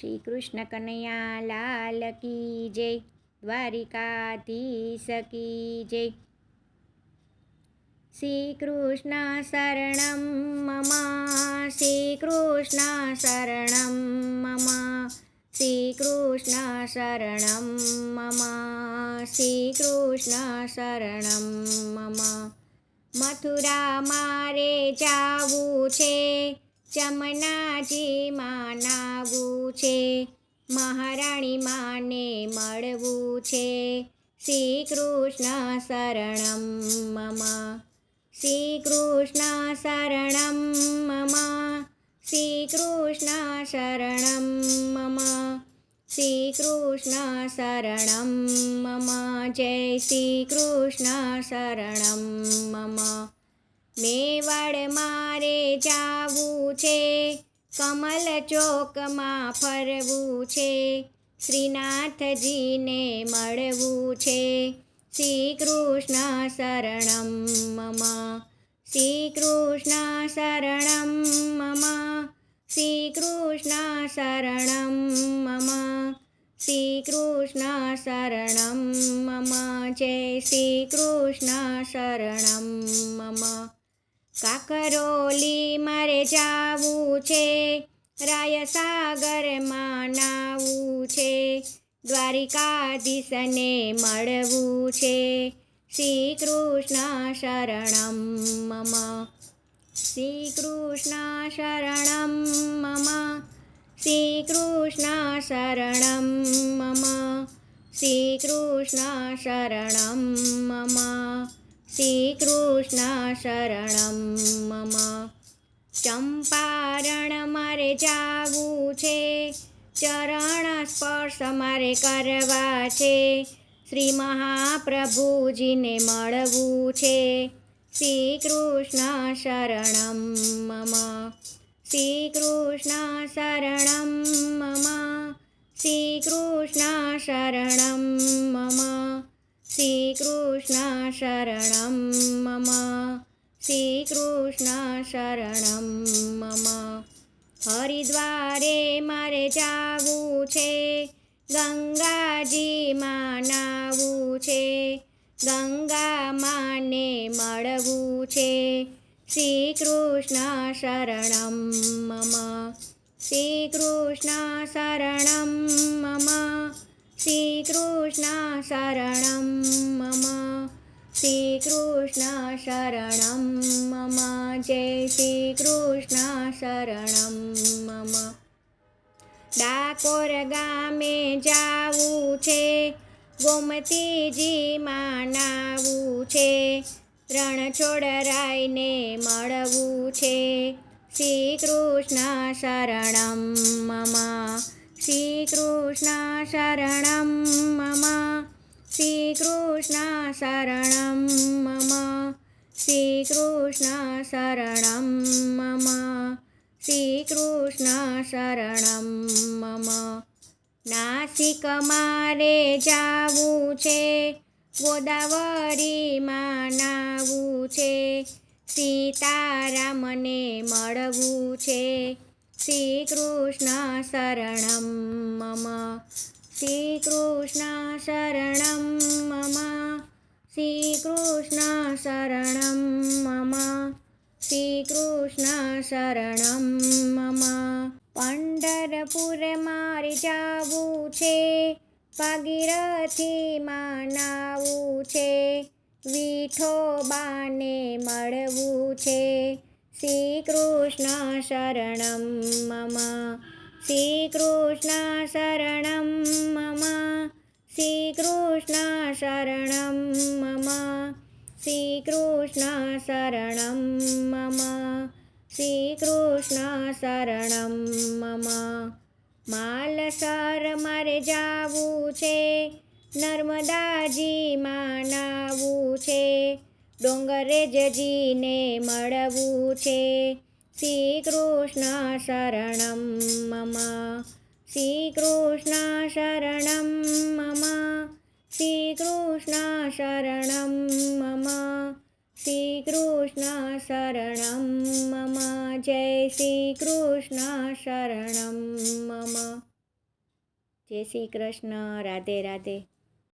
શ્રી કૃષ્ણ કનૈયા લાલ કી જય, દ્વારિકાધીશ કી જય. શ્રી કૃષ્ણ શરણમ મમ શ્રી કૃષ્ણ શરણમ મમ શ્રી કૃષ્ણ શરણમ મમ. શ્રી કૃષ્ણ શરણમ મમ મથુરા માનાવું છે, મહારાણી માને મળવું છે. શ્રી કૃષ્ણ શરણમ મમ શ્રી કૃષ્ણ શરણમ મમ શ્રી કૃષ્ણ શરણમ મમ શ્રી કૃષ્ણ શરણમ મમ, જય શ્રી કૃષ્ણ શરણમ મમ. મેવાડ મારે જાવું છે, કમલ ચોકમાં ફરવું છે, શ્રીનાથજીને મળવું છે. શ્રી કૃષ્ણ શરણમ મમ શ્રી કૃષ્ણ શરણમ મમ શ્રી કૃષ્ણ શરણમ મમ શ્રી કૃષ્ણ શરણમ મમ, જય શ્રી કૃષ્ણ શરણમ મમ. કાકરોલી મારે જાવું છે, રાયસાગરમાં નાવું છે, દ્વારિકાધીશને મળવું છે શ્રી કૃષ્ણ શરણમ મમ. શ્રી કૃષ્ણ શરણમ મમ. શ્રી કૃષ્ણ શરણમ મમ. શ્રી કૃષ્ણ શરણમ મમ. શ્રી કૃષ્ણ શરણમ મમ. ચંપારણ મારે જાવું છે. ચરણ સ્પર્શ મારે કરવા છે. શ્રી મહાપ્રભુજીને મળવું છે. શ્રી કૃષ્ણ શરણમ મમ. શ્રી કૃષ્ણ શરણમ મમ. શ્રી કૃષ્ણ શરણમ મમ. શ્રી કૃષ્ણ શરણમ શ્રી કૃષ્ણ શરણમ મમ. હરિદ્વારે મારે જાવું છે. ગંગાજીમાં નાવું છે. ગંગા માને મળવું છે. શ્રી કૃષ્ણ શરણમ મમ. શ્રી કૃષ્ણ શરણમ મમ. શ્રી કૃષ્ણ શરણમ મમ. શ્રી કૃષ્ણ શરણમ મમ, જય શ્રીકૃષ્ણ શરણમ મમ. ડાકોર ગામે જાવું છે ગોમતીજીમાં નાવું છે રણછોડરાયને મળવું છે. શ્રી કૃષ્ણ શરણમ મમ શ્રી કૃષ્ણ શરણમ મમ. શ્રી કૃષ્ણ શરણમ મમ શ્રીકૃષ્ણ શરણમ મમ શ્રીકૃષ્ણ શરણમ મમ નાસિક મારે જાવું છે ગોદાવરીમાં નાવું છે સીતારામને મળવું છે શ્રીકૃષ્ણ શરણમ મમ શ્રી કૃષ્ણ શરણમ મમ. શ્રીકૃષ્ણ શરણમ મમ. શ્રીકૃષ્ણ શરણમ મમ. પંઢરપુર મારી જાવું છે પગીરથી નાવું છે, વિઠોબાને મળવું છે. શ્રીકૃષ્ણ શરણમ મમ. શ્રીકૃષ્ણ શરણમ કૃષ્ણ શરણમ મમ શ્રીકૃષ્ણ શરણમ મમ શ્રી કૃષ્ણ શરણમ મમ માલસર મારે જાવું છે નર્મદાજી માનાવું છે ડોંગરે જજીને મળવું છે શ્રીકૃષ્ણ શરણમ મમ શ્રીકૃષ્ણ શરણમ શ્રી કૃષ્ણ શરણમ મમ. શ્રીકૃષ્ણ શરણમ મમ. જય શ્રીકૃષ્ણ શરણમ મમ. જય શ્રી કૃષ્ણ રાધે રાધે.